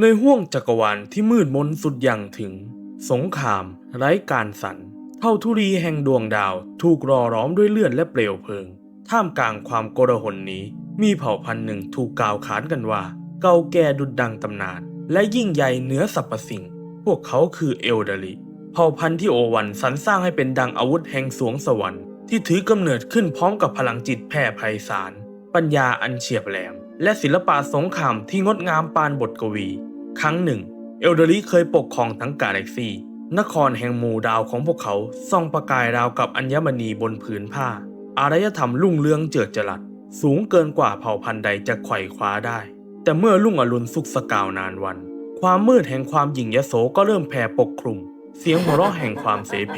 ในห้วงจักรวาลที่มืดมนสุดอย่างถึง สงคราม ไร้การสันเท่าทุรีแห่งดวงดาวถูกรอร้อมด้วยเลือดและเปลวเพลิง ท่ามกลางความโกลาหลนี้ มีเผ่าพันธุ์หนึ่งถูกกล่าวขานกันว่า เก่าแก่ดุดดังตำนาน และยิ่งใหญ่เหนือสรรพสิ่ง พวกเขาคือเอลเดริเผ่าพันธุ์ที่โอวันสรรสร้างให้เป็นดังอาวุธแห่งสวงสวรรค์ที่ถือกำเนิดขึ้นพร้อมกับพลังจิตแผ่ไพศาลปัญญาอันเฉียบแหลม และศิลปะสงครามที่งดงามปานบทกวี ครั้งหนึ่ง เอลเดริเคยปกครองทั้งกาแล็กซีนครแห่งหมู่ดาวของพวกเขาส่องประกายราวกับอัญมณีบนผืนผ้า อารยธรรมรุ่งเรืองเจิดจรัส สูงเกินกว่าเผ่าพันธุ์ใดจะไขว่คว้าได้ แต่เมื่อรุ่งอรุณสุกสกาวนานวัน ความมืดแห่งความหยิ่งยโสก็เริ่มแผ่ปกคลุม เสียงหัวเราะแห่งความเสเพ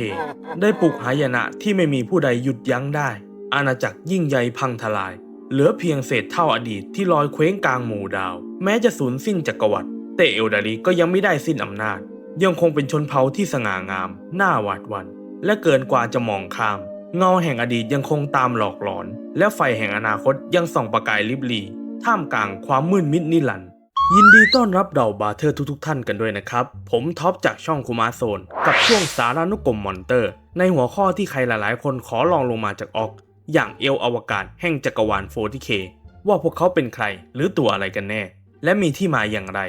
ได้ปลุกหายนะที่ไม่มีผู้ใดหยุดยั้งได้ อาณาจักรยิ่งใหญ่พังทลาย เหลือเพียงเศษเท่าอดีตที่ลอยเคว้งกลางหมู่ดาว แม้จะสูญสิ้นจักรวรรดิ แต่เอลดาริก็ยังไม่ได้สิ้นอำนาจ ยังคงเป็นชนเผ่าที่สง่างาม น่าหวาดหวัน่นและเกินกว่าจะมองข้าม เงาแห่งอดีตยังคงตามหลอกหลอน และไฟแห่งอนาคตยังส่องประกายลิบลีท่ามกลางความมืดมิดนิรันด์ยินดีต้อนรับเดาบาเทอร์ทุกๆ ท่านกันด้วยนะครับ ผมท็อปจากช่องคุมาโซน กับช่วงสารานุกรมมอนเตอร์ ในหัวข้อที่ใครหลายๆ คนขอลองลงมาจากออก อย่างเอลอวกาศแห่งจักรวาล 40K ว่าพวกเขาเป็นใครหรือตัวอะไรกันแน่ และมีที่มาอย่างไร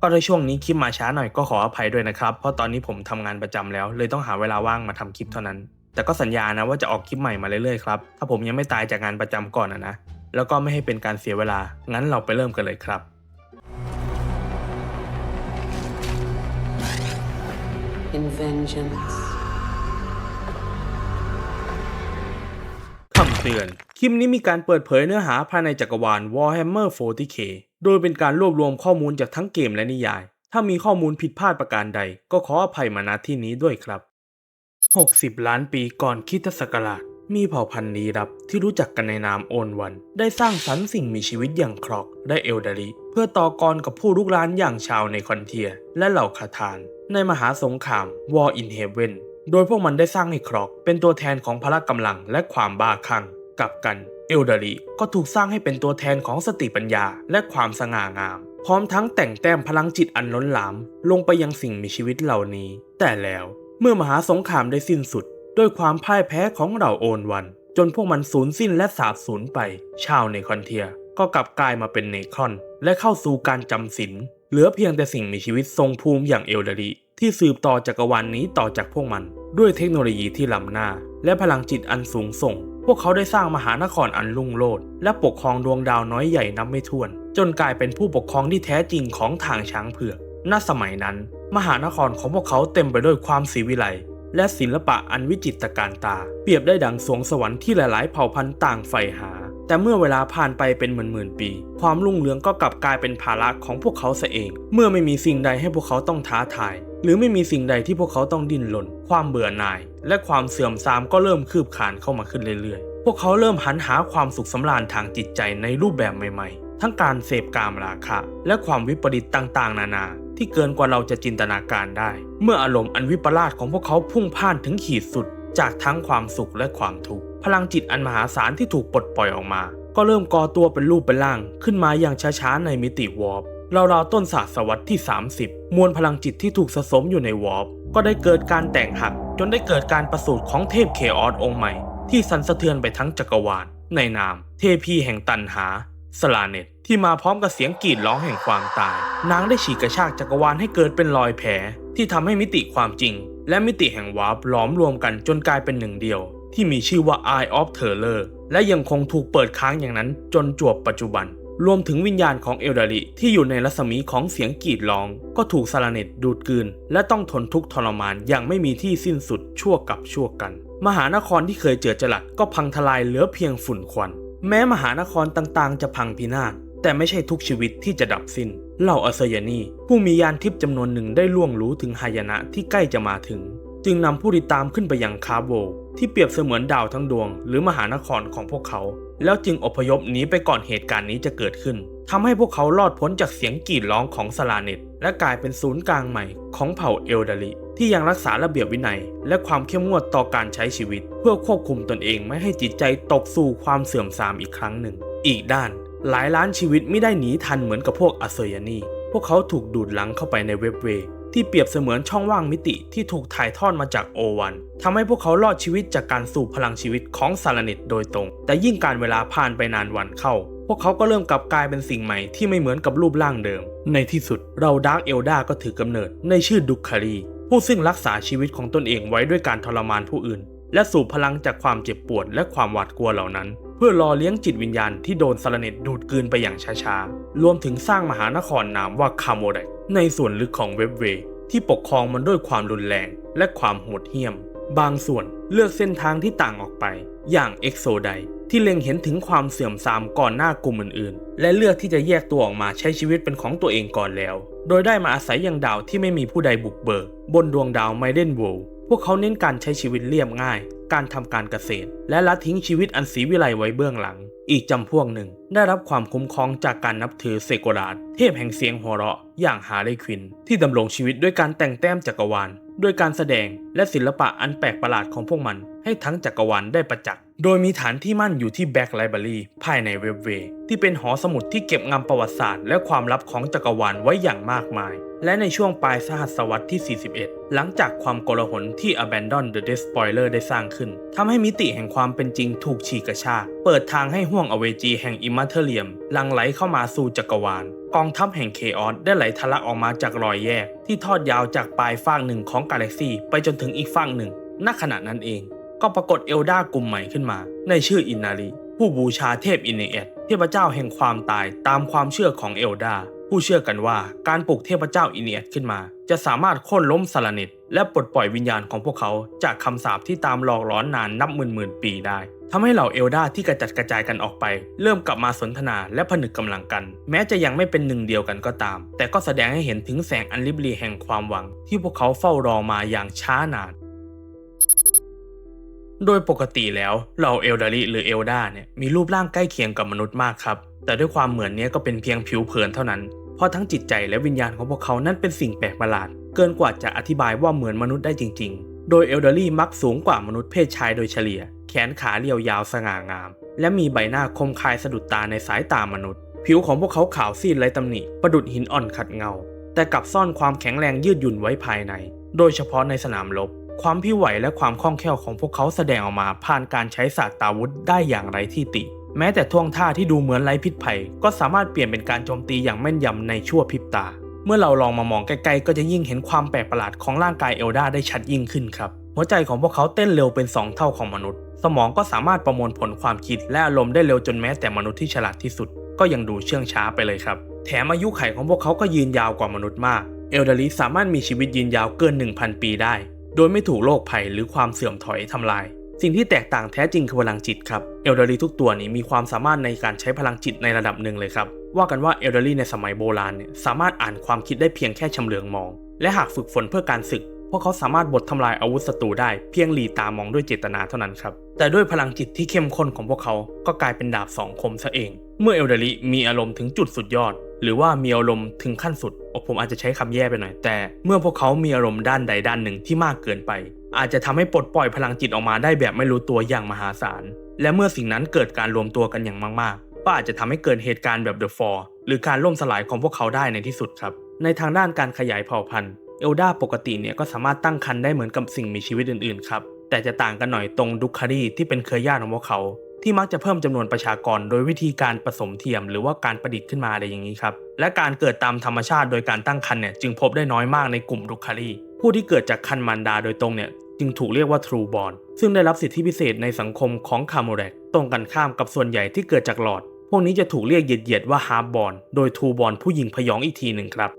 ก็ในช่วงนี้คลิปมาช้าหน่อยก็ขออภัยด้วยนะครับ เพราะตอนนี้ผมทำงานประจำแล้ว เลยต้องหาเวลาว่างมาทำคลิปเท่านั้น แต่ก็สัญญานะว่าจะออกคลิปใหม่มาเรื่อยๆครับ ถ้าผมยังไม่ตายจากงานประจำก่อนนะนะ แล้วก็ไม่ให้เป็นการเสียเวลา งั้นเราไปเริ่มกันเลยครับ in vengeance. คำเตือน คลิปนี้มีการเปิดเผยเนื้อหาภายในจักรวาล Warhammer 40K โดยเป็นการรวบรวมข้อมูลจากทั้งเกมและนิยาย ถ้ามีข้อมูลผิดพลาดประการใด ก็ขออภัยมาณที่นี้ด้วยครับ 60 ล้านปีก่อนคริสตศักราช มีเผ่าพันธุ์ลี้ลับที่รู้จักกันในนามโอนวัน ได้สร้างสรรค์สิ่งมีชีวิตอย่างครอกและเอลดาริเพื่อต่อกรกับผู้ลุกรานอย่างชาวในคอนเทีย และเหล่าคาทาน ในมหาสงคราม War in Heaven โดยพวกมันได้สร้างให้ครอกเป็นตัวแทนของพละกำลังและความบ้าคลั่งกลับกัน เอลดาริก็ถูกสร้างให้เป็นตัวแทนของสติปัญญาและความสง่างาม พร้อมทั้งแต่งแต้มพลังจิตอันล้นหลาม ลงไปยังสิ่งมีชีวิตเหล่านี้ แต่แล้วเมื่อมหาสงครามได้สิ้นสุด ด้วยความพ่ายแพ้ของเหล่าโอนวัน จนพวกมันสูญสิ้นและสาบสูญไป ชาวในคอนเทียก็กลับกลายมาเป็นเนครอน และเข้าสู่การจำศีลเหลือเพียงแต่สิ่งมีชีวิตทรงภูมิอย่างเอลดาริที่สืบต่อจักรวาลนนี้ต่อจากพวกมัน ด้วยเทคโนโลยีที่ล้ำหน้า และพลังจิตอันสูงส่ง พวกเขาได้สร้างมหานครอันรุ่งโรจน์และปกครองดวงดาวน้อยใหญ่นับไม่ถ้วน จนกลายเป็นผู้ปกครองที่แท้จริงของทางช้างเผือกณสมัยนั้น มหานครของพวกเขาเต็มไปด้วยความศรีวิไลและศิลปะอันวิจิตรการตา เปรียบได้ดังสวงสวรรค์ที่หลาย ๆ เผ่าพันธุ์ต่างใฝ่หา แต่เมื่อเวลาผ่านไปเป็นหมื่นๆปี ความรุ่งเรืองก็กลับกลายเป็นภาระของพวกเขาเสเอง เมื่อไม่มีสิ่งใดให้พวกเขาต้องท้าทาย หรือไม่มีสิ่งใดที่พวกเขาต้องดิ้นรนความเบื่อหน่าย และความเสื่อมทรามก็เริ่มคืบคานเข้ามาขึ้นเรื่อยๆ พวกเขาเริ่มหันหาความสุขสำราญทางจิตใจในรูปแบบใหม่ๆ ทั้งการเสพกามราคะ และความวิปริตต่างๆ นานา ที่เกินกว่าเราจะจินตนาการได้ เมื่ออารมณ์อันวิปลาสของพวกเขาพุ่งพ่านถึงขีดสุด จากทั้งความสุขและความทุกข์พลังจิตอันมหาศาลที่ถูกปลดปล่อยออกมา ก็เริ่มก่อตัวเป็นรูปเป็นร่าง ขึ้นมาอย่างช้าๆในมิติวอร์ป ราวๆต้นศาสวรรษที่ 30 มวลพลังจิตที่ถูกสะสมอยู่ในวอร์ปก็ได้เกิดการแตกหัก จนได้เกิดการประสูติของเทพเคออสองค์ใหม่ ที่สั่นสะเทือนไปทั้งจักรวาล ในนาม เทพีแห่งตันหา สลาเนตที่มาพร้อมกับเสียงกรีดร้องแห่งความตาย นางได้ฉีกกระชากจักรวาลให้เกิดเป็นรอยแผล ที่ทำให้มิติความจริง และมิติแห่งวาร์ปหลอมรวมกันจนกลายเป็นหนึ่งเดียว ที่มีชื่อว่า Eye of Terror และยังคงถูกเปิดค้างอย่างนั้นจนจวบปัจจุบัน รวมถึงวิญญาณของเอลดาริที่อยู่ในรัศมีของเสียงกรีดร้อง ก็ถูกซาลาเนตดูดกืน และต้องทนทุกข์ทรมานอย่างไม่มีที่สิ้นสุดชั่วกับชั่วกัน มหานครที่เคยเจือจรัสก็พังทลายเหลือเพียงฝุ่นควัน แม้มหานครต่างๆ จะพังพินาศแต่ไม่ใช่ทุกชีวิตที่จะดับสิน้นเหล่าอัสยานีผู้มียานทิพย์จำนวนหนึ่งได้ล่วงรู้ถึงหายนะที่ใกล้จะมาถึง จึงนำผู้ติดตามขึ้นไปยังคาโบที่เปรียบเสมือนดาวทั้งดวง หรือมหานครของพวกเขา แล้วจึงอพยพหนีไปก่อนเหตุการณ์นี้จะเกิดขึ้นทำให้พวกเขารอดพ้นจากเสียงกรีดร้องของสลาเนตและกลายเป็นศูนย์กลางใหม่ของเผ่าเอลดาริที่ยังรักษาระเบียบวินัย และความเข้มงวดต่อการใช้ชีวิต เพื่อควบคุมตนเองไม่ให้จิตใจตกสู่ความเสื่อมทรามอีกครั้งหนึ่ง อีกด้าน หลายล้านชีวิตไม่ได้หนีทันเหมือนกับพวกอัสเซยานีพวกเขาถูกดูดลังเข้าไปในเว็บเว ที่เปรียบเสมือนช่องว่างมิติที่ถูกถ่ายทอดมาจากโอวันทำให้พวกเขารอดชีวิตจากการสูบพลังชีวิตของซาลานิตโดยตรง แต่ยิ่งการเวลาผ่านไปนานวันเข้า พวกเขาก็เริ่มกลับกลายเป็นสิ่งใหม่ที่ไม่เหมือนกับรูปร่างเดิม ในที่สุดเราดาร์กเอลดาก็ถือกำเนิดในชื่อดุคคารีผู้ซึ่งรักษาชีวิตของตนเองไว้ด้วยการทรมานผู้อื่น และสูบพลังจากความเจ็บปวดและความหวาดกลัวเหล่านั้น เพื่อรอเลี้ยงจิตวิญญาณที่โดนสารเนตดูดกลืนไปอย่างช้าๆ รวมถึงสร้างมหานครนามว่าคาโมเดกในส่วนลึกของเว็บเวที่ปกครองมันด้วยความรุนแรงและความโหดเหี้ยม บางส่วนเลือกเส้นทางที่ต่างออกไป อย่างเอ็กโซได ที่เล็งเห็นถึงความเสื่อมทรามก่อนหน้ากลุ่มอื่นๆ และเลือกที่จะแยกตัวออกมาใช้ชีวิตเป็นของตัวเองก่อนแล้ว โดยได้มาอาศัยยังดาวที่ไม่มีผู้ใดบุกเบิก บนดวงดาวไมเดนโวลพวกเขาเน้นการใช้ชีวิตเรียบง่าย การทำการเกษตร และละทิ้งชีวิตอันศรีวิไลไว้เบื้องหลัง อีกจำพวกหนึ่ง ได้รับความคุ้มครองจากการนับถือเซโกราดเทพแห่งเสียงหัวเราะ อย่างฮาเลควิน ที่ดำรงชีวิตด้วยการแต่งแต้มจักรวาล ด้วยการแสดงและศิลปะอันแปลกประหลาดของพวกมัน ให้ทั้งจักรวาลได้ประจักษ์ โดยมีฐานที่มั่นอยู่ที่แบ็กไลบรารีภายในเว็บเว ที่เป็นหอสมุดที่เก็บงำประวัติศาสตร์ และความลับของจักรวาลไว้อย่างมากมาย และในช่วงปลายสหัสวรรษที่ 41 หลังจากความโกลาหลที่ Abandon the Despoiler ได้สร้างขึ้น ทำให้มิติแห่งความเป็นจริงถูกฉีกกระชาก เปิดทางให้ห่วงอเวจีแห่งอิมมัเทเรียมลังไหลเข้ามาสู่จักรวาล กองทัพแห่งเคออสได้ไหลทะลักออกมาจากรอยแยก ที่ทอดยาวจากปลายฟากหนึ่งของกาแล็กซีไปจนถึงอีกฟากหนึ่ง ณ ขณะนั้นเอง ก็ปรากฏเอลดากลุ่มใหม่ขึ้นมา ในชื่ออินนารีผู้บูชาเทพอินเนเอตเทพเจ้าแห่งความตายตามความเชื่อของเอลดา ผู้เชื่อกันว่าการปลุกเทพเจ้าอินเนเอตขึ้นมา จะสามารถโค่นล้มสลานิตและปลดปล่อยวิญญาณของพวกเขาจากคำสาปที่ตามหลอกหลอนนานนับหมื่นหมื่นปีได้ทำให้เหล่าเอลดาที่กระจัดกระจายกันออกไป เริ่มกลับมาสนทนาและผนึกกำลังกัน แม้จะยังไม่เป็นหนึ่งเดียวกันก็ตาม แต่ก็แสดงให้เห็นถึงแสงอันลิบลีแห่งความหวัง ที่พวกเขาเฝ้ารอมาอย่างช้านานโดยปกติแล้วเหล่าเอลดาริหรือเอลดาเนี่ยมีรูปร่างใกล้เคียงกับมนุษย์มากครับ แต่ด้วยความเหมือนนี้ก็เป็นเพียงผิวเผินเท่านั้น เพราะทั้งจิตใจและวิญญาณของพวกเขานั้นเป็นสิ่งแปลกประหลาด เกินกว่าจะอธิบายว่าเหมือนมนุษย์ได้จริง ๆ โดยเอลดารีมักสูงกว่ามนุษย์เพศชายโดยเฉลี่ย แขนขาเรียวยาวสง่างาม และมีใบหน้าคมคายสะดุดตาในสายตามนุษย์ ผิวของพวกเขาขาวซีดไร้ตำหนิ ประดุดหินอ่อนขัดเงา แต่กลับซ่อนความแข็งแรงยืดหยุ่นไว้ภายใน โดยเฉพาะในสนามรบ ความพิวไหวและความคล่องแคล่วของพวกเขาแสดงออกมาผ่านการใช้ศาสตราวุธได้อย่างไร้ที่ติ แม้แต่ท่วงท่าที่ดูเหมือนไร้พิษภัย ก็สามารถเปลี่ยนเป็นการโจมตีอย่างแม่นยำในชั่วพริบตา เมื่อเราลองมามองใกล้ๆ ก็จะยิ่งเห็นความแปลกประหลาดของร่างกายเอลดาได้ชัดยิ่งขึ้นครับ หัวใจของพวกเขาเต้นเร็วเป็น 2 เท่าของมนุษย์ สมองก็สามารถประมวลผลความคิดและอารมณ์ได้เร็วจนแม้แต่มนุษย์ที่ฉลาดที่สุด ก็ยังดูเชื่องช้าไปเลยครับ แถมอายุไขของพวกเขาก็ยืนยาวกว่ามนุษย์มาก เอลดาริสามารถมีชีวิตยืนยาวเกิน 1,000 ปีได้ โดยไม่ถูกโรคภัยหรือความเสื่อมถอยทำลาย สิ่งที่แตกต่างแท้จริงคือพลังจิตครับเอลดารีทุกตัวนี้มีความสามารถในการใช้พลังจิตในระดับหนึ่งเลยครับ ว่ากันว่าเอลดารีในสมัยโบราณเนี่ยสามารถอ่านความคิดได้เพียงแค่ชำเลืองมอง และหากฝึกฝนเพื่อการศึก พวกเขาสามารถบดทำลายอาวุธศัตรูได้เพียงหลีตามองด้วยเจตนาเท่านั้นครับแต่ด้วยพลังจิตที่เข้มข้นของพวกเขาก็กลายเป็นดาบสองคมซะเอง เมื่อเอลดาริมีอารมณ์ถึงจุดสุดยอด หรือว่ามีอารมณ์ถึงขั้นสุดผมอาจจะใช้คำแย่ไปหน่อยแต่ เมื่อพวกเขามีอารมณ์ด้านใดด้านหนึ่งที่มากเกินไป อาจจะทำให้ปลดปล่อยพลังจิตออกมาได้แบบไม่รู้ตัวอย่างมหาศาล และเมื่อสิ่งนั้นเกิดการรวมตัวกันอย่างมากๆ ก็อาจจะทำให้เกิดเหตุการณ์แบบ The Fall หรือการล่มสลายของพวกเขาได้ในที่สุดครับ ในทางด้านการขยายเผ่าพันธุ์ เอลดาปกติเนี่ยก็สามารถตั้งครรภ์ได้เหมือนกับสิ่งมีชีวิตอื่นๆครับ แต่จะต่างกันหน่อยตรงดุคารีที่เป็นเครือญาติของพวกเขา ที่มักจะเพิ่มจำนวนประชากร โดยวิธีการผสมเทียม หรือว่าการประดิษฐ์ขึ้นมาอะไรอย่างนี้ครับ และการเกิดตามธรรมชาติโดยการตั้งครรภ์เนี่ยจึงพบได้น้อยมากในกลุ่มดุคารีผู้ที่เกิดจากคันมันดาโดยตรงเนี่ย จึงถูกเรียกว่าทรูบอ n ซึ่งได้รับสิทธิพิเศษในสังคมของคาโมแรกตรงกันข้ามกับส่วนใหญ่ที่เกิดจากหลอด พวกนี้จะถูกเรียกเหยียดๆว่าฮาร์บอนโดยทรูบอนผู้หญิงพยองอีกทีหนึ่งครับ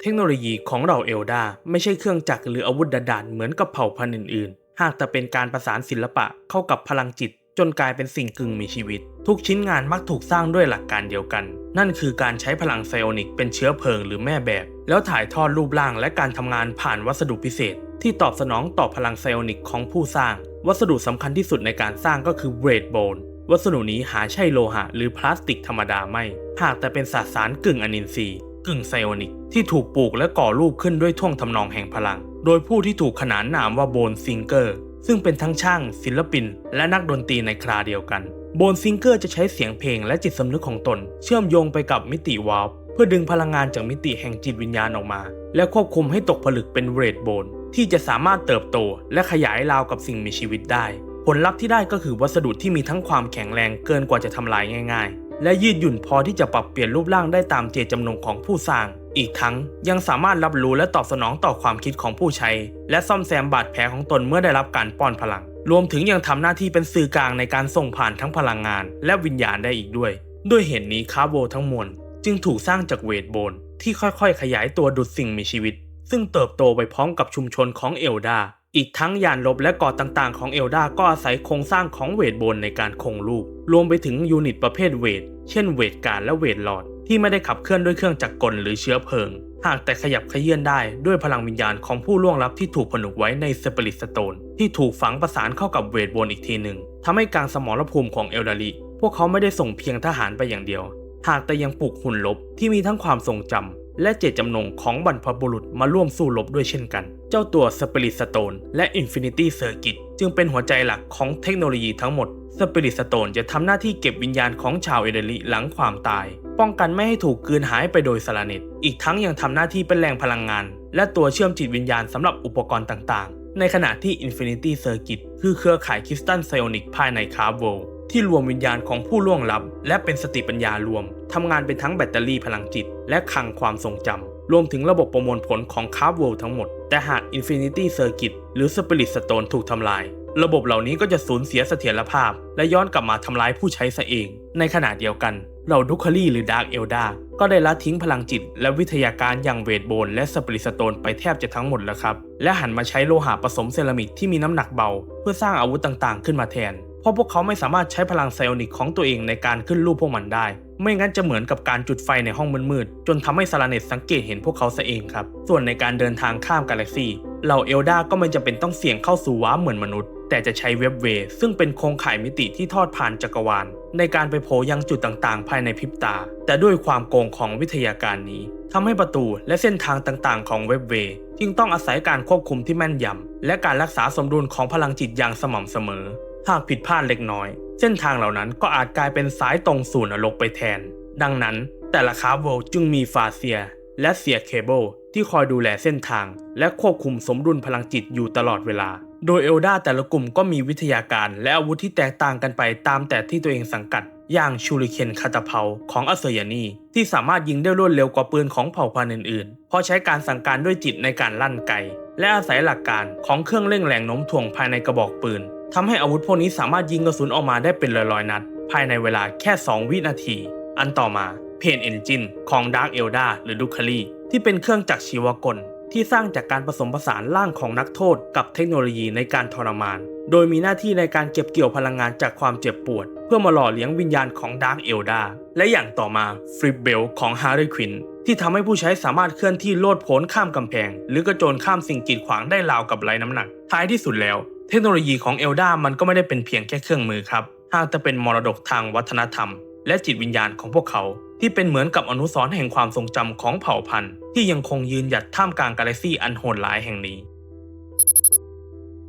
เทคโนโลยีของเราเอลดาไม่ใช่เครื่องจักรหรืออาวุธดานเหมือนกับเผ่าพันธุ์อื่นๆ หากแต่เป็นการประสานศิลปะเข้ากับพลังจิต จนกลายเป็นสิ่งกึ่งมีชีวิต ทุกชิ้นงานมักถูกสร้างด้วยหลักการเดียวกัน นั่นคือการใช้พลังไซโอนิกเป็นเชื้อเพลิงหรือแม่แบบ แล้วถ่ายทอดรูปร่างและการทำงานผ่านวัสดุพิเศษ ที่ตอบสนองต่อพลังไซโอนิกของผู้สร้าง วัสดุสำคัญที่สุดในการสร้างก็คือเบรดโบนวัสดุนี้หาใช่โลหะ หรือพลาสติกธรรมดาไม่ หากแต่เป็นสสารกึ่งอนินทรีย์กึ่งไซโอนิกที่ถูกปลูกและก่อรูปขึ้นด้วยท่วงทำนองแห่งพลัง โดยผู้ที่ถูกขนานนามว่าโบนซิงเกอร์ ซึ่งเป็นทั้งช่าง ศิลปิน และนักดนตรีในคราเดียวกัน โบนซิงเกอร์จะใช้เสียงเพลงและจิตสำนึกของตน เชื่อมโยงไปกับมิติวาร์ปเพื่อดึงพลังงานจากมิติแห่งจิตวิญญาณออกมา และควบคุมให้ตกผลึกเป็นเรดโบนที่จะสามารถเติบโต และขยายราวกับสิ่งมีชีวิตได้ ผลลัพธ์ที่ได้ก็คือวัสดุที่มีทั้งความแข็งแรงเกินกว่าจะทำลายง่าย ๆ และยืดหยุ่นพอที่จะปรับเปลี่ยนรูปร่างได้ตามเจตจำนงของผู้สร้าง อีกทั้งยังสามารถรับรู้และตอบสนองต่อความคิดของผู้ใช้ และซ่อมแซมบาดแผลของตนเมื่อได้รับการป้อนพลัง รวมถึงยังทำหน้าที่เป็นสื่อกลางในการส่งผ่านทั้งพลังงาน และวิญญาณได้อีกด้วย ด้วยเหตุนี้คาร์โบทั้งมวลจึงถูกสร้างจากเวทโบนที่ค่อยๆ ขยายตัวดุดสิ่งมีชีวิต ซึ่งเติบโตไปพร้อมกับชุมชนของเอลดาอีกทั้งยานลบและเกาะต่างๆ ของเอลดาก็อาศัยโครงสร้างของเวทโบนในการคงรูปรวมไปถึงยูนิตประเภทเวท เช่นเวทการและเวทหลอด ที่ไม่ได้ขับเคลื่อนด้วยเครื่องจักรกลหรือเชื้อเพลิง หากแต่ขยับเขยื่อนได้ด้วยพลังวิญญาณของผู้ล่วงลับที่ถูกผนึกไว้ในสเปริตสโตนที่ถูกฝังประสานเข้ากับเวทบนอีกทีหนึ่งทำให้กลางสมรภูมิของเอลดาริพวกเขาไม่ได้ส่งเพียงทหารไปอย่างเดียว หากแต่ยังปลุกหุ่นลบที่มีทั้งความทรงจำและเจตจำนงของบรรพบุรุษมาร่วมสู้รบด้วยเช่นกัน เจ้าตัวสปิริตสโตนและ Infinity Circuit จึงเป็นหัวใจหลักของเทคโนโลยีทั้งหมดสปิริตสโตนจะทำหน้าที่เก็บวิญญาณของชาวเอเดริหลังความตาย ป้องกันไม่ให้ถูกกลืนหายไปโดยสาเนตอีกทั้งยังทำหน้าที่เป็นแรงพลังงาน และตัวเชื่อมจิตวิญญาณสำหรับอุปกรณ์ต่างๆ ในขณะที่ Infinity Circuit คือเครือข่ายคริสตัลไซโอนิกภายในคาร์โวที่รวมวิญญาณของผู้ล่วงลับ และเป็นสติปัญญารวมทำงานเป็นทั้งแบตเตอรี่พลังจิต และคลังความทรงจำรวมถึงระบบประมวลผลของคาร์โวทั้งหมด แต่หาก Infinity Circuit หรือ Spirit Stone ถูกทำลายระบบเหล่านี้ก็จะสูญเสียเสถียรภาพ และย้อนกลับมาทำร้ายผู้ใช้ซะเอง ในขณะเดียวกัน เหล่าดุคารีหรือดาร์กเอลดาก็ได้ละทิ้งพลังจิต และวิทยาการอย่างเวทโบนและสปริสโตนไปแทบจะทั้งหมดแล้วครับ และหันมาใช้โลหะผสมเซรามิกที่มีน้ำหนักเบา เพื่อสร้างอาวุธต่างๆ ขึ้นมาแทน เพราะพวกเขาไม่สามารถใช้พลังไซโอนิกของตัวเองในการขึ้นรูปพวกมันได้ ไม่งั้นจะเหมือนกับการจุดไฟในห้องมืดๆจนทำให้ซาลาเนตสังเกตเห็นพวกเขาซะเองครับ ส่วนในการเดินทางข้ามกาแล็กซีเหล่าเอลดาก็ไม่จำเป็นต้องเสี่ยงเข้าสู่ว้าเหมือนมนุษย์ แต่จะใช้เว็บเวซึ่งเป็นโครงข่ายมิติที่ทอดผ่านจักรวาล ในการไปโผล่ยังจุดต่างๆ ภายในพริบตา แต่ด้วยความโกงของวิทยาการนี้ทำให้ประตูและเส้นทางต่างๆ ของเว็บเวจึงต้องอาศัยการควบคุมที่แม่นยำและการรักษาสมดุลของพลังจิตอย่างสม่ำเสมอ หากผิดพลาดเล็กน้อย เส้นทางเหล่านั้นก็อาจกลายเป็นสายตรงสู่นรกไปแทน ดังนั้น แต่ละคาร์โวจึงมีฟาเซีย และเสียเคเบิลที่คอยดูแลเส้นทาง และควบคุมสมดุลพลังจิตอยู่ตลอดเวลา โดยเอลดาแต่ละกลุ่มก็มีวิทยาการและอาวุธที่แตกต่างกันไปตามแต่ที่ตัวเองสังกัด อย่างชูริเคนคาตาเพาของอัสเซยานีที่สามารถยิงได้รวดเร็วกว่าปืนของเผ่าพันธุ์อื่นๆ เพราะใช้การสั่งการด้วยจิตในการลั่นไก และอาศัยหลักการของเครื่องเร่งแรงโน้มถ่วงภายในกระบอกปืนทำให้อาวุธพวกนี้สามารถยิงกระสุนออกมาได้เป็นร้อยๆนัด ภายในเวลาแค่ 2 วินาที อันต่อมาเพนเอนจินของ Dark Elda หรือดุคารีที่เป็นเครื่องจักรชีวกล ที่สร้างจากการผสมผสานร่างของนักโทษกับเทคโนโลยีในการทรมาน โดยมีหน้าที่ในการเก็บเกี่ยวพลังงานจากความเจ็บปวด เพื่อมาหล่อเลี้ยงวิญญาณของ Dark Elda และอย่างต่อมาฟริปเบลของ Harley Quinn ที่ทำให้ผู้ใช้สามารถเคลื่อนที่โลดโผนข้ามกำแพง หรือกระโจนข้ามสิ่งกีดขวางได้ราวกับไร้น้ำหนัก ท้ายที่สุดแล้ว เทคโนโลยีของเอลดามันก็ไม่ได้เป็นเพียงแค่เครื่องมือครับหากจะเป็นมรดกทางวัฒนธรรม และจิตวิญญาณของพวกเขา ที่เป็นเหมือนกับอนุสรณ์แห่งความทรงจำของเผ่าพันธุ์ที่ยังคงยืนหยัดท่ามกลางกาแล็กซี่อันโหดร้ายแห่งนี้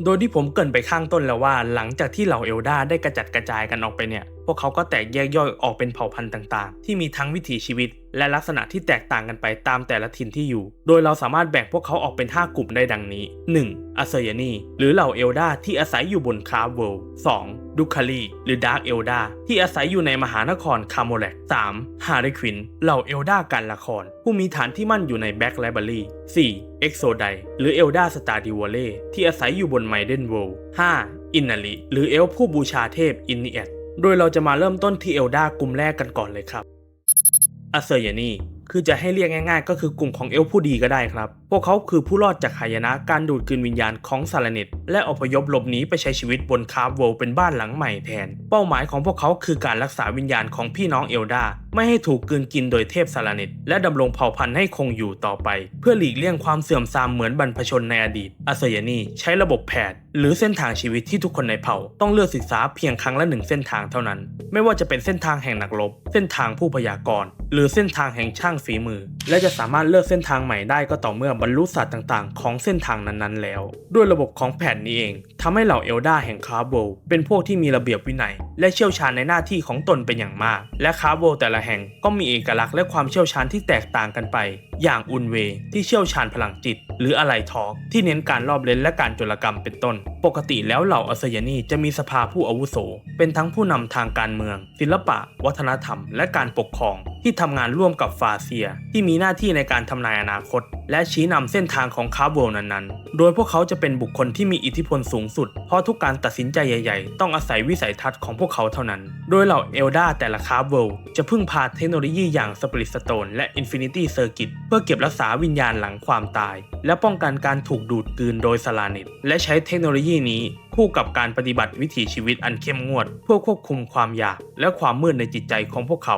โดยที่ผมเกินไปข้างต้นแล้วว่า หลังจากที่เหล่าเอลดาได้กระจัดกระจายกันออกไปเนี่ย พวกเขาก็แตกแยกย่อยออกเป็นเผ่าพันธุ์ต่างๆ ที่มีทั้งวิถีชีวิต และลักษณะที่แตกต่างกันไปตามแต่ละถิ่นที่อยู่ โดยเราสามารถแบ่งพวกเขาออกเป็น 5 กลุ่มได้ดังนี้ 1. อัสเซยานีหรือเหล่าเอลดาที่อาศัยอยู่บนคาร์เวิลด์ 2. ดุคาลีหรือดาร์กเอลดาที่อาศัยอยู่ในมหานครคาโมแลก 3. ฮาริควินเหล่าเอลดาการละคร ผู้มีฐานที่มั่นอยู่ในแบ็กไลบรารี 4. เอ็กโซไดหรือเอลดาสตาดิวเล่ที่อาศัยอยู่บนไมเดนเวิลด์ 5. อินนาลิหรือเอลผู้บูชาเทพอินเนียตโดยเราจะมาเริ่มต้นที่เอลดากลุ่มแรกกันก่อนเลยครับอัสเซยานีคือจะให้เรียกง่ายๆ ก็คือกลุ่มของเอลผู้ดีก็ได้ครับพวกเขาคือผู้รอดจากหายนะการดูดกลืนวิญญาณของซาลาเนตและอพยพหลบหนีไปใช้ชีวิตบนคาร์โวลเป็นบ้านหลังใหม่แทน เป้าหมายของพวกเขาคือการรักษาวิญญาณของพี่น้องเอลดา ไม่ให้ถูกกลืนกินโดยเทพซาลาเนตและดำรงเผ่าพันธุ์ให้คงอยู่ต่อไป เพื่อหลีกเลี่ยงความเสื่อมทรามเหมือนบรรพชนในอดีตอัสเยานีใช้ระบบแผดหรือเส้นทางชีวิตที่ทุกคนในเผ่า ต้องเลือกศึกษาเพียงครั้งละหนึ่งเส้นทางเท่านั้น ไม่ว่าจะเป็นเส้นทางแห่งนักรบเส้นทางผู้พยากรณ์หรือเส้นทางแห่งช่างฝีมือ และจะสามารถเลือกเส้นทางใหม่ได้ก็ต่อเมื่อบรรลุศาสตร์ต่างๆ ของเส้นทางนั้นๆ แล้ว ด้วยระบบของแผนนี้เองทำให้เหล่าเอลดาแห่งคาร์โบเป็นพวกที่มีระเบียบวินัย และเชี่ยวชาญในหน้าที่ของตนเป็นอย่างมาก และคาร์โบแต่ละแห่งก็มีเอกลักษณ์และความเชี่ยวชาญที่แตกต่างกันไป อย่างอุนเวที่เชี่ยวชาญพลังจิต หรืออะไรทอกที่เน้นการรอบเลนและการโจรกรรมเป็นต้น ปกติแล้วเหล่าอัสยนีจะมีสภาผู้อาวุโส เป็นทั้งผู้นำทางการเมือง ศิลปะ วัฒนธรรม และการปกครอง ที่ทำงานร่วมกับฟาเซีย ที่มีหน้าที่ในการทำนายอนาคต และชี้นำเส้นทางของคาร์โบนั้นๆ โดยพวกเขาจะเป็นบุคคลที่มีอิทธิพลสูงสุด เพราะทุกการตัดสินใจใหญ่ๆ ต้องอาศัยวิสัยทัศน์ของพวกเขาเท่านั้น โดยเหล่าเอลดาแต่ละคาร์โบจะพึ่งพาเทคโนโลยีอย่างสปริตสโตนและอินฟินิตี้เซอร์กิตเพื่อเก็บรักษาวิญญาณหลังความตาย และป้องกันการถูกดูดกืนโดยสลานิตและใช้เทคโนโลยีนี้คู่กับการปฏิบัติวิถีชีวิตอันเข้มงวด เพื่อควบคุมความอยากและความมืดในจิตใจของพวกเขา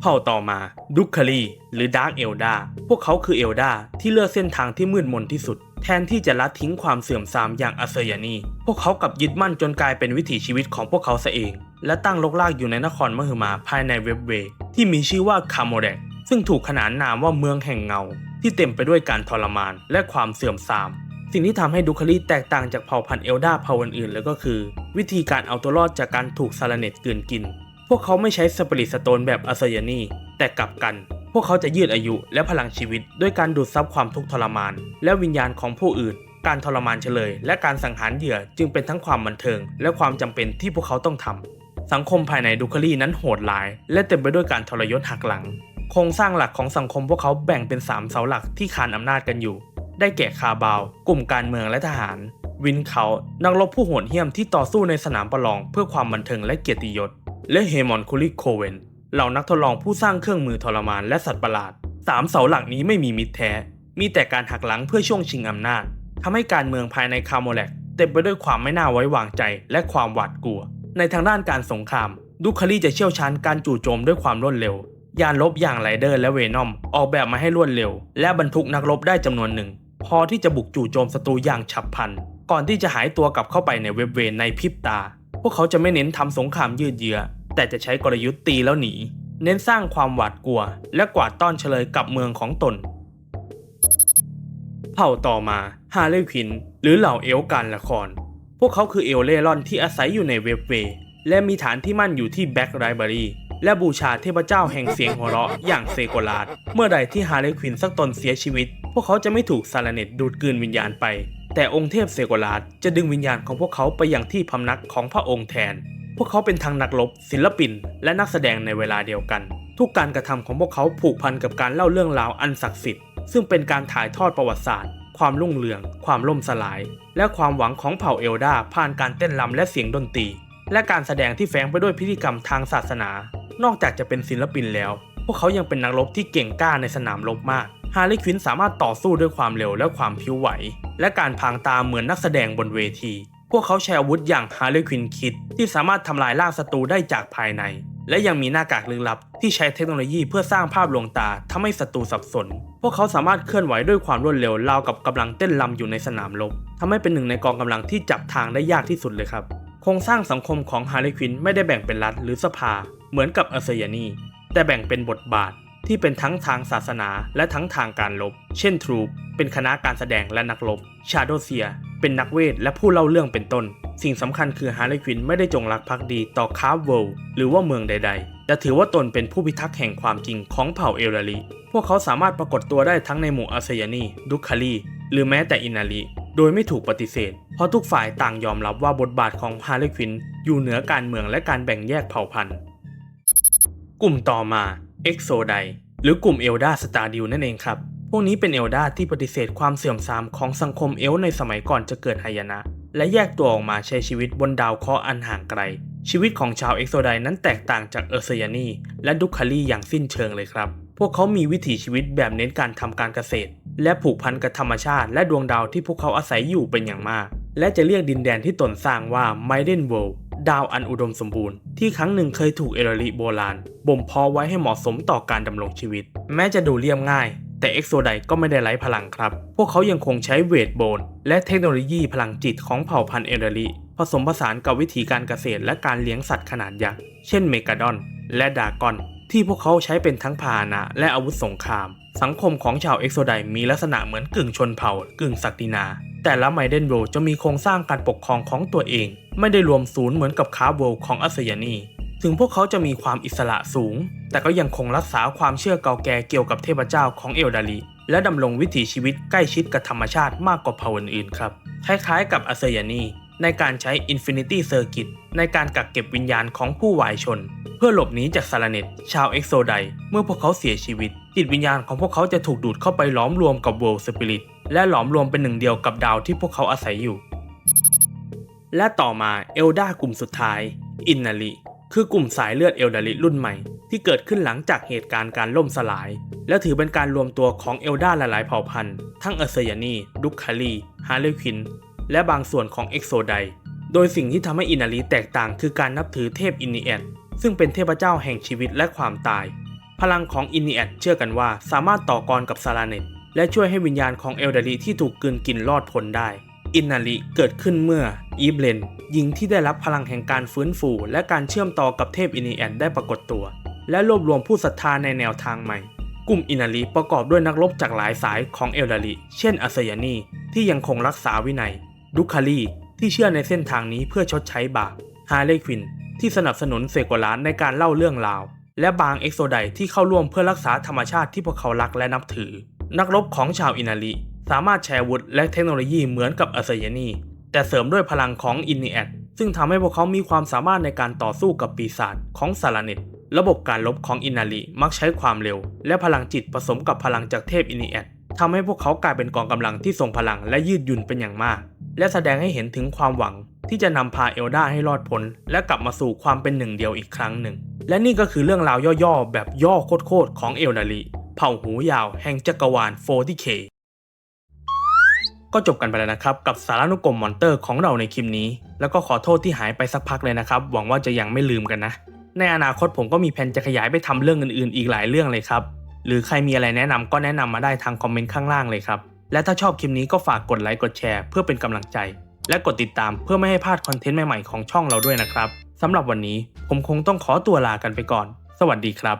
เผ่าต่อมาดุคคารีหรือดาร์กเอลดาพวกเขาคือเอลดาที่เลือกเส้นทางที่มืดมนที่สุด แทนที่จะละทิ้งความเสื่อมทรามอย่างอัสยานีพวกเขากลับยึดมั่นจนกลายเป็นวิถีชีวิตของพวกเขาซะเอง และตั้งลกลากอยู่ในนครมหึมาภายในเว็บเวที่มีชื่อว่าคาโมเดกซึ่งถูกขนานนามว่าเมืองแห่งเงา ที่เต็มไปด้วยการทรมานและความเสื่อมทราม สิ่งที่ทำให้ดุคารีแตกต่างจากเผ่าพันธุ์เอลดาเผ่าอื่นๆเลยก็คือ วิธีการเอาตัวรอดจากการถูกซาลาเนตกลืนกิน พวกเขาไม่ใช้สปริตสโตนแบบอัสยานีแต่กลับกัน พวกเขาจะยืดอายุและพลังชีวิต ด้วยการดูดซับความทุกข์ทรมาน และวิญญาณของผู้อื่น การทรมานเฉลย และการสังหารเหยื่อจึงเป็นทั้งความบันเทิง และความจำเป็นที่พวกเขาต้องทำสังคมภายในดุคารีนั้นโหดร้าย และเต็มไปด้วยการทรยศหักหลัง โครงสร้างหลักของสังคมพวกเขาแบ่งเป็น 3 เสาหลักที่คานอำนาจกันอยู่ ได้แก่คาบาว กลุ่มการเมืองและทหาร วินเขา นักรบผู้โหดเหี้ยมที่ต่อสู้ในสนามประลอง เพื่อความบันเทิงและเกียรติยศ และเฮมอนคูลิโคเวนเหล่านักทดลองผู้สร้างเครื่องมือทรมานและสัตว์ประหลาดสามเสาหลักนี้ไม่มีมิตรแท้ มีแต่การหักหลังเพื่อช่วงชิงอำนาจทำให้การเมืองภายในคาโมแลกเต็มไปด้วยความไม่น่าไว้วางใจและความหวาดกลัว ในทางด้านการสงคราม ดุคารีจะเชี่ยวชาญการจู่โจมด้วยความรวดเร็ว ยานรบอย่างไรเดอร์และเวนอม ออกแบบมาให้รวดเร็ว และบรรทุกนักรบได้จำนวนหนึ่ง พอที่จะบุกจู่โจมศัตรูอย่างฉับพลัน ก่อนที่จะหายตัวกลับเข้าไปในเว็บเวนในพริบตา พวกเขาจะไม่เน้นทำสงครามยืดเยื้อ แต่จะใช้กลยุทธ์ตีแล้วหนี เน้นสร้างความหวาดกลัว และกวาดต้อนเฉลยกับเมืองของตน เผ่าต่อมาฮาเลควิน หรือเหล่าเอลการละคร พวกเขาคือเอลเล่ร่อนที่อาศัยอยู่ในเว็บเวและมีฐานที่มั่นอยู่ที่แบ็กไรบรารีและบูชาเทพเจ้าแห่งเสียงหัวเราะอย่างเซโกลาดเมื่อใดที่ฮาเลควินสักตนเสียชีวิต พวกเขาจะไม่ถูกซาลาเนตดูดกลืนวิญญาณไป แต่องค์เทพเซโกลาดจะดึงวิญญาณของพวกเขาไปอยังที่พำนักของพระองค์แทน พวกเขาเป็นทั้งนักรบศิลปิน และนักแสดงในเวลาเดียวกัน ทุกการกระทำของพวกเขาผูกพันกับการเล่าเรื่องราวอันศักดิ์สิทธิ์ซึ่งเป็นการถ่ายทอดประวัติศาสตร์ ความรุ่งเรือง ความล่มสลาย และความหวังของเผ่าเอลดาผ่านการเต้นรำและเสียงดนตรี และการแสดงที่แฝงไปด้วยพิธีกรรมทางศาสนา นอกจากจะเป็นศิลปินแล้ว พวกเขายังเป็นนักรบที่เก่งกล้าในสนามรบมากฮาร์ลีควินสามารถต่อสู้ด้วยความเร็วและความผิวไหว และการพรางตาเหมือนนักแสดงบนเวที พวกเขาใช้อาวุธอย่างฮาร์ลีควินคิดที่สามารถทำลายร่างศัตรูได้จากภายใน และยังมีหน้ากากลึกลับ ที่ใช้เทคโนโลยีเพื่อสร้างภาพลวงตาทำให้ศัตรูสับสน พวกเขาสามารถเคลื่อนไหวด้วยความรวดเร็วราวกับกำลังเต้นรำอยู่ในสนามรบทำให้เป็นหนึ่งในกองกำลังที่จับทางได้ยากที่สุดเลยครับโครงสร้างสังคมของฮาร์ลีควินไม่ได้แบ่งเป็นรัฐหรือสภา เหมือนกับอัสยนีแต่แบ่งเป็นบทบาท ที่เป็นทั้งทางศาสนาและทั้งทางการรบเช่นทรูปเป็นคณะการแสดงและนักรบชาโดเซีย เป็นนักเวทและผู้เล่าเรื่องเป็นต้น สิ่งสำคัญคือฮาร์เลควินไม่ได้จงรักภักดีต่อคาร์เวลหรือว่าเมืองใด ๆ แต่ถือว่าตนเป็นผู้พิทักษ์แห่งความจริงของเผ่าเอลลารีพวกเขาสามารถปรากฏตัวได้ทั้งในหมู่อัสยานีดุคารีหรือแม้แต่อินารีโดยไม่ถูกปฏิเสธ เพราะทุกฝ่ายต่างยอมรับว่าบทบาทของฮาร์เลควินอยู่เหนือการเมืองและการแบ่งแยกเผ่าพันธุ์ กลุ่มต่อมา เอ็กโซไดหรือกลุ่มเอลดาสตาร์ดิวนั่นเองครับ พวกนี้เป็นเอลดาที่ปฏิเสธความเสื่อมทรามของสังคมเอลฟ์ในสมัยก่อนจะเกิดหายนะ และแยกตัวออกมาใช้ชีวิตบนดาวเคราะห์อันห่างไกล ชีวิตของชาวเอ็กโซไดนั้นแตกต่างจากเออร์เซยานีและดุคารีอย่างสิ้นเชิงเลยครับ พวกเขามีวิถีชีวิตแบบเน้นการทำการเกษตร และผูกพันกับธรรมชาติ และดวงดาวที่พวกเขาอาศัยอยู่เป็นอย่างมาก และจะเรียกดินแดนที่ตนสร้างว่าไมเดนเวิลด์ ดาวอันอุดมสมบูรณ์ที่ครั้งหนึ่งเคยถูกเอลลิโบราณบ่มเพาะไว้ให้เหมาะสมต่อการดำรงชีวิต แม้จะดูเรียบง่าย แต่เอ็กโซไดก็ไม่ได้ไร้พลังครับ พวกเขายังคงใช้เวทโบน และเทคโนโลยีพลังจิตของเผ่าพันธุ์เอลลิผสมผสานกับวิธีการเกษตรและการเลี้ยงสัตว์ขนาดยักษ์เช่นเมกาดอน และดากอน ที่พวกเขาใช้เป็นทั้งพาหนะ และอาวุธสงคราม สังคมของชาวเอ็กโซไดมีลักษณะเหมือนกึ่งชนเผ่ากึ่งศักดินา แต่ละไมเดนโรจะมีโครงสร้างการปกครองของตัวเอง ไม่ได้รวมศูนย์เหมือนกับคาร์โวของอัสยานี ถึงพวกเขาจะมีความอิสระสูง แต่ก็ยังคงรักษาความเชื่อเก่าแก่เกี่ยวกับเทพเจ้าของเอลดาลีและดำรงวิถีชีวิตใกล้ชิดกับธรรมชาติมากกว่าเผ่าอื่นๆครับ คล้ายๆกับอัสยานีในการใช้ Infinity Circuit ในการกักเก็บวิญญาณของผู้วายชน เพื่อหลบหนีจากซาลาเนตชาวเอ็กโซไดเมื่อพวกเขาเสียชีวิต จิตวิญญาณของพวกเขาจะถูกดูดเข้าไปหลอมรวมกับ World Spirit และหลอมรวมเป็นหนึ่งเดียวกับดาวที่พวกเขาอาศัยอยู่ และต่อมาเอลดากลุ่มสุดท้าย อินนาริคือกลุ่มสายเลือดเอลดาริรุ่นใหม่ ที่เกิดขึ้นหลังจากเหตุการณ์การล่มสลาย และถือเป็นการรวมตัวของเอลดาหลายๆเผ่าพันธุ์ ทั้งเอเซยานีดุคคาลีฮาร์เลควิน และบางส่วนของเอ็กโซไดโดยสิ่งที่ทำให้อินารีแตกต่างคือการนับถือเทพอินนิแอดซึ่งเป็นเทพเจ้าแห่งชีวิตและความตาย พลังของอินนิแอดเชื่อกันว่าสามารถต่อกรกับซาลาเนต และช่วยให้วิญญาณของเอลดาริที่ถูกกืนกินรอดพ้นได้ อินนาริเกิดขึ้นเมื่ออีเบลนหญิงที่ได้รับพลังแห่งการฟื้นฟู และการเชื่อมต่อกับเทพอินนิแอดได้ปรากฏตัว และรวบรวมผู้ศรัทธาในแนวทางใหม่ กลุ่มอินารีประกอบด้วยนักรบจากหลายสายของเอลดาริเช่นอัสยานีที่ยังคงรักษาวินัย ดุคาลีที่เชื่อในเส้นทางนี้เพื่อชดใช้บาปฮาเลควินที่สนับสนุนเซโกลาสในการเล่าเรื่องราว และบางเอ็กโซไดที่เข้าร่วมเพื่อรักษาธรรมชาติที่พวกเขารักและนับถือ นักรบของชาวอินาริสามารถแชร์วุธและเทคโนโลยีเหมือนกับอัสยานี แต่เสริมด้วยพลังของอินนิแอดซึ่งทำให้พวกเขามีความสามารถในการต่อสู้กับปีศาจของซาลาเนตระบบการลบของอินาริมักใช้ความเร็ว และพลังจิตผสมกับพลังจากเทพอินนิแอดทำให้พวกเขากลายเป็นกองกำลังที่ทรงพลังและยืดหยุ่นเป็นอย่างมาก และแสดงให้เห็นถึงความหวังที่จะนำพาเอลดาให้รอดพ้นและกลับมาสู่ความเป็นหนึ่งเดียวอีกครั้งหนึ่ง และนี่ก็คือเรื่องราวย่อๆ แบบย่อโคตรๆของเอลดาริ เผ่าหูยาวแห่งจักรวาล 40K ก็จบกันไปแล้วนะครับ กับสารานุกรมมอนเตอร์ของเราในคลิปนี้ แล้วก็ขอโทษที่หายไปสักพักเลยนะครับ หวังว่าจะยังไม่ลืมกันนะ ในอนาคตผมก็มีแผนจะขยายไปทำเรื่องอื่นๆ อีกหลายเรื่องเลยครับ หรือใครมีอะไรแนะนำก็แนะนำมาได้ทางคอมเมนต์ข้างล่างเลยครับ และถ้าชอบคลิปนี้ก็ฝากกดไลค์กดแชร์เพื่อเป็นกำลังใจ และกดติดตามเพื่อไม่ให้พลาดคอนเทนต์ใหม่ๆของช่องเราด้วยนะครับสำหรับวันนี้ผมคงต้องขอตัวลากันไปก่อน สวัสดีครับ